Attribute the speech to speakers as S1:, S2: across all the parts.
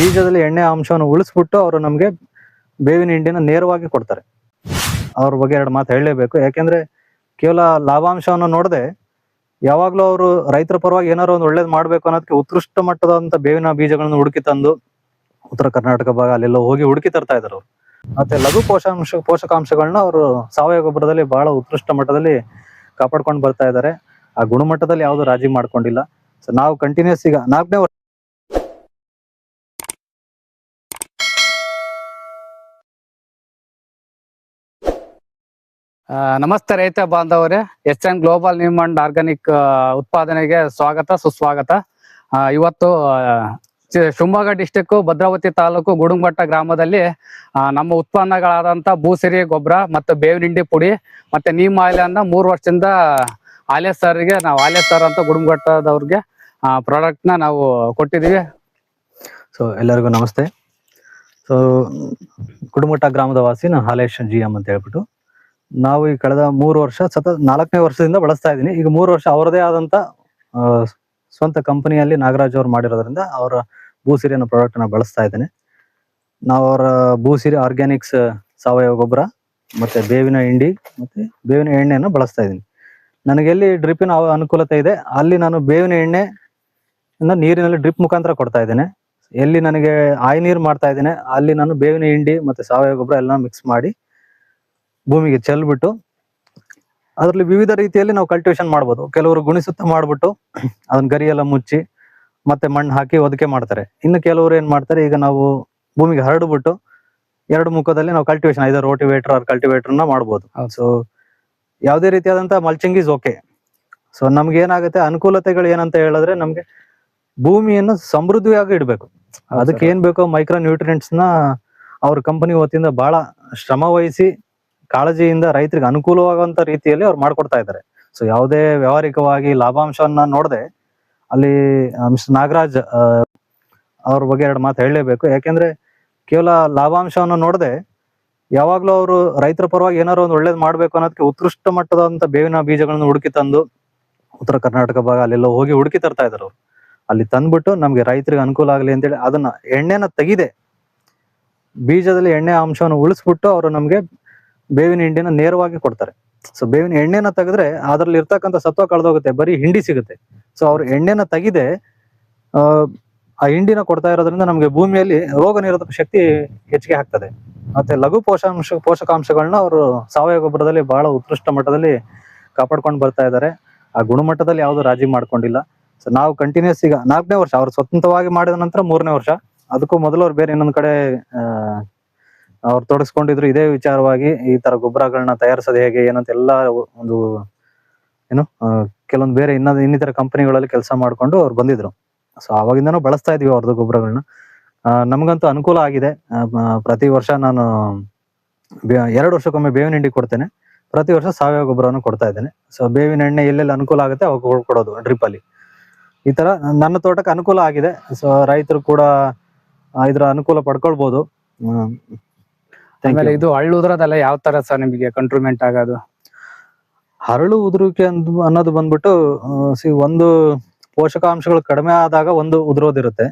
S1: ಬೀಜದಲ್ಲಿ ಎಣ್ಣೆ ಅಂಶವನ್ನು ಉಳಿಸ್ಬಿಟ್ಟು ಅವರು ನಮಗೆ ಬೇವಿನ ಹಿಂಡಿನ ನೇರವಾಗಿ ಕೊಡ್ತಾರೆ. ಅವ್ರ ಬಗ್ಗೆ ಎರಡು ಮಾತು ಹೇಳಲೇಬೇಕು. ಯಾಕೆಂದ್ರೆ ಕೇವಲ ಲಾಭಾಂಶವನ್ನು ನೋಡದೆ ಯಾವಾಗ್ಲೂ ಅವರು ರೈತರ ಪರವಾಗಿ ಏನಾರು ಒಂದು ಒಳ್ಳೇದು ಮಾಡ್ಬೇಕು ಅನ್ನೋದಕ್ಕೆ ಉತ್ಕೃಷ್ಟ ಮಟ್ಟದಂತ ಬೇವಿನ ಬೀಜಗಳನ್ನು ಹುಡುಕಿ ತಂದು ಉತ್ತರ ಕರ್ನಾಟಕ ಭಾಗ ಅಲ್ಲೆಲ್ಲ ಹೋಗಿ ಹುಡುಕಿ ತರ್ತಾ ಇದ್ರು ಅವರು ಮತ್ತೆ ಲಘು ಪೋಷಾಂಶ ಪೋಷಕಾಂಶಗಳನ್ನ ಅವರು ಸಾವಯವ ಗೊಬ್ಬರದಲ್ಲಿ ಬಹಳ ಉತ್ಕೃಷ್ಟ ಮಟ್ಟದಲ್ಲಿ ಕಾಪಾಡ್ಕೊಂಡು ಬರ್ತಾ ಇದ್ದಾರೆ. ಆ ಗುಣಮಟ್ಟದಲ್ಲಿ ಯಾವುದು ರಾಜಿ ಮಾಡ್ಕೊಂಡಿಲ್ಲ. ಸೊ ನಾವು ಕಂಟಿನ್ಯೂಸ್ ಈಗ ನಾಲ್ಕನೇ
S2: ನಮಸ್ತೆ ರೈತ ಬಾಂಧವರೇ. ಎಸ್ ಎನ್ ಗ್ಲೋಬಲ್ ನ್ಯೂಮ್ ಅಂಡ್ ಆರ್ಗಾನಿಕ್ ಉತ್ಪಾದನೆಗೆ ಸ್ವಾಗತ, ಸುಸ್ವಾಗತ. ಇವತ್ತು ಶಿವಮೊಗ್ಗ ಡಿಸ್ಟಿಕ್ ಭದ್ರಾವತಿ ತಾಲೂಕು, ಗುಡುಂಬಟ್ಟ ಗ್ರಾಮದಲ್ಲಿ ನಮ್ಮ ಉತ್ಪನ್ನಗಳಾದಂತ ಭೂಸಿರಿ, ಗೊಬ್ಬರ ಮತ್ತು ಬೇವಿನಿಂಡಿ ಪುಡಿ ಮತ್ತೆ ನೀಮ್ ಆಯಿಲ್ ಮೂರು ವರ್ಷದಿಂದ ಆಲೆ ಸರ್ಗೆ, ನಾವು ಆಲೆ ಸರ್ ಅಂತ ಗುಡುಂಬಟ್ಟದವ್ರಿಗೆ ಪ್ರಾಡಕ್ಟ್ನ ನಾವು ಕೊಟ್ಟಿದೀವಿ
S1: ಸೊ ಎಲ್ಲರಿಗೂ ನಮಸ್ತೆ. ಸೊ ಗುಡುಮಟ್ಟ ಗ್ರಾಮದ ವಾಸಿ ನಾನು ಹಾಲೇಶ್ ಜಿ ಎಂ ಅಂತ ಹೇಳ್ಬಿಟ್ಟು. ನಾವು ಈ ಕಳೆದ ಮೂರು ವರ್ಷ ಸತತ ನಾಲ್ಕನೇ ವರ್ಷದಿಂದ ಬಳಸ್ತಾ ಇದ್ದೀನಿ. ಈಗ ಮೂರು ವರ್ಷ ಅವರದೇ ಆದಂತ ಸ್ವಂತ ಕಂಪನಿಯಲ್ಲಿ ನಾಗರಾಜ್ ಅವರು ಮಾಡಿರೋದ್ರಿಂದ ಅವರ ಭೂಸಿರಿ ಅನ್ನೋ ಪ್ರಾಡಕ್ಟ್ನ ಬಳಸ್ತಾ ಇದ್ದೇನೆ. ನಾವು ಅವರ ಭೂಸಿರಿ ಆರ್ಗ್ಯಾನಿಕ್ಸ್ ಸಾವಯವ ಗೊಬ್ಬರ, ಮತ್ತೆ ಬೇವಿನ ಹಿಂಡಿ, ಮತ್ತೆ ಬೇವಿನ ಎಣ್ಣೆಯನ್ನು ಬಳಸ್ತಾ ಇದ್ದೀನಿ. ನನಗೆ ಎಲ್ಲಿ ಡ್ರಿಪ್ಪಿನ ಅನುಕೂಲತೆ ಇದೆ, ಅಲ್ಲಿ ನಾನು ಬೇವಿನ ಎಣ್ಣೆ ನೀರಿನಲ್ಲಿ ಡ್ರಿಪ್ ಮುಖಾಂತರ ಕೊಡ್ತಾ ಇದ್ದೇನೆ. ಎಲ್ಲಿ ನನಗೆ ಆಯಿ ನೀರು ಮಾಡ್ತಾ ಇದ್ದೇನೆ, ಅಲ್ಲಿ ನಾನು ಬೇವಿನ ಹಿಂಡಿ ಮತ್ತೆ ಸಾವಯವ ಗೊಬ್ಬರ ಎಲ್ಲ ಮಿಕ್ಸ್ ಮಾಡಿ ಭೂಮಿಗೆ ಚೆಲ್ಬಿಟ್ಟು ಅದರಲ್ಲಿ ವಿವಿಧ ರೀತಿಯಲ್ಲಿ ನಾವು ಕಲ್ಟಿವೇಶನ್ ಮಾಡ್ಬೋದು. ಕೆಲವರು ಗುಣಿಸುತ್ತ ಮಾಡ್ಬಿಟ್ಟು ಅದನ್ನ ಗರಿ ಎಲ್ಲ ಮುಚ್ಚಿ ಮತ್ತೆ ಮಣ್ಣು ಹಾಕಿ ಒದಕೆ ಮಾಡ್ತಾರೆ. ಇನ್ನು ಕೆಲವರು ಏನ್ ಮಾಡ್ತಾರೆ ಈಗ ನಾವು ಭೂಮಿಗೆ ಹರಡ್ಬಿಟ್ಟು ಎರಡು ಮುಖದಲ್ಲಿ ನಾವು ಕಲ್ಟಿವೇಶನ್ ಐದರ್ ರೋಟಿವೇಟರ್ ಆರ್ ಕಲ್ಟಿವೇಟರ್ನ ಮಾಡ್ಬೋದು. ಸೊ ಯಾವುದೇ ರೀತಿಯಾದಂತಹ ಮಲ್ಚಿಂಗ್ ಇಸ್ ಓಕೆ ಸೊ ನಮ್ಗೆ ಏನಾಗುತ್ತೆ ಅನುಕೂಲತೆಗಳು ಏನಂತ ಹೇಳಿದ್ರೆ ನಮ್ಗೆ ಭೂಮಿಯನ್ನು ಸಮೃದ್ಧಿಯಾಗಿ ಇಡಬೇಕು. ಅದಕ್ಕೆ ಏನ್ ಬೇಕೋ ಮೈಕ್ರೋ ನ್ಯೂಟ್ರಿಯೆಂಟ್ಸ್ನ ಅವ್ರ ಕಂಪನಿ ವತಿಯಿಂದ ಬಹಳ ಶ್ರಮ ವಹಿಸಿ ಕಾಳಜಿಯಿಂದ ರೈತರಿಗೆ ಅನುಕೂಲವಾಗುವಂತ ರೀತಿಯಲ್ಲಿ ಅವ್ರು ಮಾಡ್ಕೊಡ್ತಾ ಇದ್ದಾರೆ. ಸೊ ಯಾವುದೇ ವ್ಯವಹಾರಿಕವಾಗಿ ಲಾಭಾಂಶವನ್ನ ನೋಡದೆ ಅಲ್ಲಿ ಮಿಸ್ಟರ್ ನಾಗರಾಜ್ ಅವ್ರ ಬಗ್ಗೆ ಎರಡು ಮಾತು ಹೇಳಲೇಬೇಕು. ಯಾಕೆಂದ್ರೆ ಕೇವಲ ಲಾಭಾಂಶವನ್ನು ನೋಡದೆ ಯಾವಾಗ್ಲೂ ಅವರು ರೈತರ ಪರವಾಗಿ ಏನಾದ್ರು ಒಂದು ಒಳ್ಳೇದು ಮಾಡ್ಬೇಕು ಅನ್ನೋದಕ್ಕೆ ಉತ್ಕೃಷ್ಟ ಮಟ್ಟದಂತ ಬೇವಿನ ಬೀಜಗಳನ್ನು ಹುಡುಕಿ ತಂದು ಉತ್ತರ ಕರ್ನಾಟಕ ಭಾಗ ಅಲ್ಲೆಲ್ಲ ಹೋಗಿ ಹುಡುಕಿ ತರ್ತಾ ಇದ್ರು ಅವ್ರು. ಅಲ್ಲಿ ತಂದ್ಬಿಟ್ಟು ನಮ್ಗೆ ರೈತರಿಗೆ ಅನುಕೂಲ ಆಗಲಿ ಅಂತೇಳಿ ಅದನ್ನ ಎಣ್ಣೆನ ತೆಗಿದೆ. ಬೀಜದಲ್ಲಿ ಎಣ್ಣೆ ಅಂಶವನ್ನು ಉಳಿಸ್ಬಿಟ್ಟು ಅವರು ನಮ್ಗೆ ಬೇವಿನ ಹಿಂಡಿನ ನೇರವಾಗಿ ಕೊಡ್ತಾರೆ. ಸೊ ಬೇವಿನ ಎಣ್ಣೆನ ತೆಗೆದ್ರೆ ಅದ್ರಲ್ಲಿ ಇರ್ತಕ್ಕಂಥ ಸತ್ವ ಕಳೆದೋಗುತ್ತೆ. ಬರೀ ಹಿಂಡಿ ಸಿಗುತ್ತೆ. ಸೊ ಅವ್ರ ಎಣ್ಣೆನ ತೆಗಿದೆ ಆ, ಹಿಂಡಿನ ಕೊಡ್ತಾ ಇರೋದ್ರಿಂದ ನಮಗೆ ಭೂಮಿಯಲ್ಲಿ ರೋಗ ನಿರೋಧಕ ಶಕ್ತಿ ಹೆಚ್ಚಿಗೆ ಆಗ್ತದೆ. ಮತ್ತೆ ಲಘು ಪೋಷಾಂಶ ಪೋಷಕಾಂಶಗಳನ್ನ ಅವರು ಸಾವಯವ ಗೊಬ್ಬರದಲ್ಲಿ ಬಹಳ ಉತ್ಕೃಷ್ಟ ಮಟ್ಟದಲ್ಲಿ ಕಾಪಾಡ್ಕೊಂಡು ಬರ್ತಾ ಇದ್ದಾರೆ. ಆ ಗುಣಮಟ್ಟದಲ್ಲಿ ಯಾವುದು ರಾಜಿ ಮಾಡ್ಕೊಂಡಿಲ್ಲ. ಸೊ ನಾವು ಕಂಟಿನ್ಯೂಸ್ ಈಗ ನಾಲ್ಕನೇ ವರ್ಷ ಅವ್ರು ಸ್ವತಂತ್ರವಾಗಿ ಮಾಡಿದ ನಂತರ ಮೂರನೇ ವರ್ಷ. ಅದಕ್ಕೂ ಮೊದಲು ಅವ್ರು ಬೇರೆ ಇನ್ನೊಂದು ಕಡೆ ಅವ್ರು ತೊಡಸ್ಕೊಂಡಿದ್ರು ಇದೇ ವಿಚಾರವಾಗಿ ಈ ತರ ಗೊಬ್ಬರಗಳನ್ನ ತಯಾರಿಸೋದು ಹೇಗೆ, ಏನಂತ ಎಲ್ಲ ಒಂದು, ಏನು ಕೆಲವೊಂದು ಬೇರೆ ಇನ್ನ, ಇನ್ನಿತರ ಕಂಪನಿಗಳಲ್ಲಿ ಕೆಲಸ ಮಾಡ್ಕೊಂಡು ಅವ್ರು ಬಂದಿದ್ರು. ಸೊ ಅವಾಗಿಂದನೂ ಬಳಸ್ತಾ ಇದೀವಿ ಅವ್ರದ್ದು ಗೊಬ್ಬರಗಳನ್ನ ನಮಗಂತೂ ಅನುಕೂಲ ಆಗಿದೆ. ಪ್ರತಿ ವರ್ಷ ನಾನು ಎರಡು ವರ್ಷಕ್ಕೊಮ್ಮೆ ಬೇವಿನ ಹಿಂಡಿ ಕೊಡ್ತೇನೆ. ಪ್ರತಿ ವರ್ಷ ಸಾವಯವ ಗೊಬ್ಬರವನ್ನು ಕೊಡ್ತಾ ಇದ್ದೇನೆ. ಸೊ ಬೇವಿನ ಎಣ್ಣೆ ಎಲ್ಲೆಲ್ಲಿ ಅನುಕೂಲ ಆಗುತ್ತೆ ಅವಾಗ ಕೊಡೋದು ಡ್ರಿಪ್ ಅಲ್ಲಿ ಈ ತರ ನನ್ನ ತೋಟಕ್ಕೆ ಅನುಕೂಲ ಆಗಿದೆ. ಸೊ ರೈತರು ಕೂಡ ಇದರ ಅನುಕೂಲ ಪಡ್ಕೊಳ್ಬಹುದು
S2: ಆಮೇಲೆ
S1: ಇದು
S2: ಇದು ಹಳ್ಳುದ್ರದೆಲ್ಲ ಯಾವ ತರ ಸರ್ ನಿಮಗೆ ಕಂಟ್ರೋಲ್ಮೆಂಟ್ ಆಗೋದು?
S1: ಹರಳು ಉದುರುವಿಕೆ ಅಂತ ಅನ್ನೋದು ಬಂದ್ಬಿಟ್ಟು ಸಿ ಒಂದು ಪೋಷಕಾಂಶಗಳು ಕಡಿಮೆ ಆದಾಗ ಒಂದು ಉದುರೋದಿರುತ್ತೆ.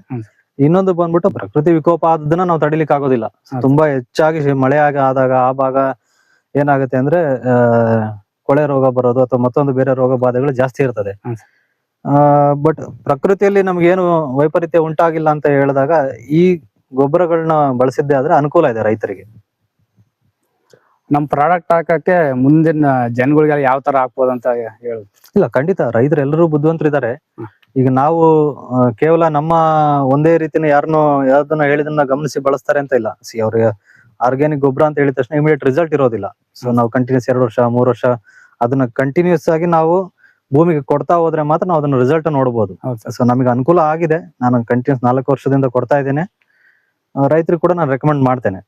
S1: ಇನ್ನೊಂದು ಬಂದ್ಬಿಟ್ಟು ಪ್ರಕೃತಿ ವಿಕೋಪ ಆದದನ್ನ ನಾವು ತಡಿಲಿಕ್ಕೆ ಆಗೋದಿಲ್ಲ. ತುಂಬಾ ಹೆಚ್ಚಾಗಿ ಮಳೆ ಆಗ ಆದಾಗ ಆ ಭಾಗ ಏನಾಗುತ್ತೆ ಅಂದ್ರೆ ಆ ಕೊಳೆ ರೋಗ ಬರೋದು ಅಥವಾ ಮತ್ತೊಂದು ಬೇರೆ ರೋಗ ಬಾಧೆಗಳು ಜಾಸ್ತಿ ಇರ್ತದೆ. ಬಟ್ ಪ್ರಕೃತಿಯಲ್ಲಿ ನಮ್ಗೇನು ವೈಪರೀತ್ಯ ಉಂಟಾಗಿಲ್ಲ ಅಂತ ಹೇಳಿದಾಗ ಈ ಗೊಬ್ಬರಗಳನ್ನ ಬಳಸಿದ್ದೆ ಆದ್ರೆ ಅನುಕೂಲ ಇದೆ ರೈತರಿಗೆ.
S2: ನಮ್ ಪ್ರಾಡಕ್ಟ್ ಹಾಕಕ್ಕೆ ಮುಂದಿನ ಜನಗಳಿಗೆ ಯಾವ ತರ ಹಾಕ್ಬೋದು ಅಂತ ಹೇಳ.
S1: ಇಲ್ಲ ಖಂಡಿತ. ರೈತರು ಎಲ್ಲರೂ ಬುದ್ಧಿವಂತರಿದ್ದಾರೆ. ಈಗ ನಾವು ಆ, ಕೇವಲ ನಮ್ಮ ಒಂದೇ ರೀತಿನ ಯಾರನ್ನು ಯಾವ್ದನ್ನ ಹೇಳಿದನ್ನ ಗಮನಿಸಿ ಬಳಸ್ತಾರೆ ಅಂತ ಇಲ್ಲ. ಸಿ ಅವ್ರಿಗೆ ಆರ್ಗ್ಯಾನಿಕ್ ಗೊಬ್ಬರ ಅಂತ ಹೇಳಿದ ತಕ್ಷಣ ಇಮಿಡಿಯೇಟ್ ರಿಸಲ್ಟ್ ಇರೋದಿಲ್ಲ. ಸೊ ನಾವು ಕಂಟಿನ್ಯೂಸ್ ಎರಡು ವರ್ಷ ಮೂರು ವರ್ಷ ಅದನ್ನ ಕಂಟಿನ್ಯೂಸ್ ಆಗಿ ನಾವು ಭೂಮಿಗೆ ಕೊಡ್ತಾ ಹೋದ್ರೆ ಮಾತ್ರ ನಾವು ಅದನ್ನ ರಿಸಲ್ಟ್ ನೋಡಬಹುದು
S2: ಹೌದು
S1: ಸೊ ನಮಗೆ ಅನುಕೂಲ ಆಗಿದೆ. ನಾನು ಕಂಟಿನ್ಯೂಸ್ ನಾಲ್ಕು ವರ್ಷದಿಂದ ಕೊಡ್ತಾ ಇದ್ದೇನೆ. ರೈತರಿಗೆ ಕೂಡ ನಾನು ರೆಕಮೆಂಡ್ ಮಾಡ್ತೇನೆ.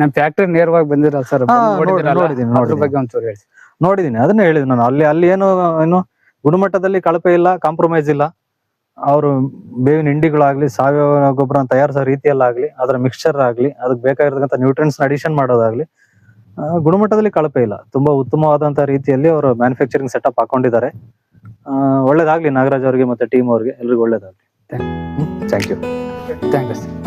S2: ನಮ್ ಫ್ಯಾಕ್ಟ್ರಿ ನೇರವಾಗಿ ಬಂದಿರಲ್ಲ ಸರ್ ಅದ್ರ. ಬಗ್ಗೆ ಒಂಚೂರು ಹೇಳಿ.
S1: ನೋಡಿದೀನಿ ಅದನ್ನ ಹೇಳಿದ್ ನಾನು. ಅಲ್ಲಿ ಅಲ್ಲಿ ಏನು ಏನು ಗುಣಮಟ್ಟದಲ್ಲಿ ಕಳಪೆ ಇಲ್ಲ ಕಾಂಪ್ರಮೈಸ್ ಇಲ್ಲ. ಅವರು ಬೇವಿನ ಹಿಂಡಿಗಳಾಗ್ಲಿ ಸಾವಯವ ಗೊಬ್ಬರ ತಯಾರಿಸೋ ರೀತಿಯಲ್ಲಾಗ್ಲಿ ಅದರ ಮಿಕ್ಸ್ಚರ್ ಆಗ್ಲಿ ಅದಕ್ಕೆ ಬೇಕಾಗಿರ್ತಕ್ಕಂಥ ನ್ಯೂಟ್ರಿಯನ್ಸ್ ಅಡಿಷನ್ ಮಾಡೋದಾಗ್ಲಿ ಗುಣಮಟ್ಟದಲ್ಲಿ ಕಳಪೆ ಇಲ್ಲ. ತುಂಬಾ ಉತ್ತಮವಾದಂತಹ ರೀತಿಯಲ್ಲಿ ಅವರು ಮ್ಯಾನುಫ್ಯಾಕ್ಚರಿಂಗ್ ಸೆಟಪ್ ಹಾಕೊಂಡಿದ್ದಾರೆ. ಒಳ್ಳೇದಾಗ್ಲಿ ನಾಗರಾಜ್ ಅವರಿಗೆ ಮತ್ತೆ ಟೀಮ್ ಅವ್ರಿಗೆ ಎಲ್ರಿಗೂ ಒಳ್ಳೇದಾಗ್ಲಿ. Thank you
S2: thank you sir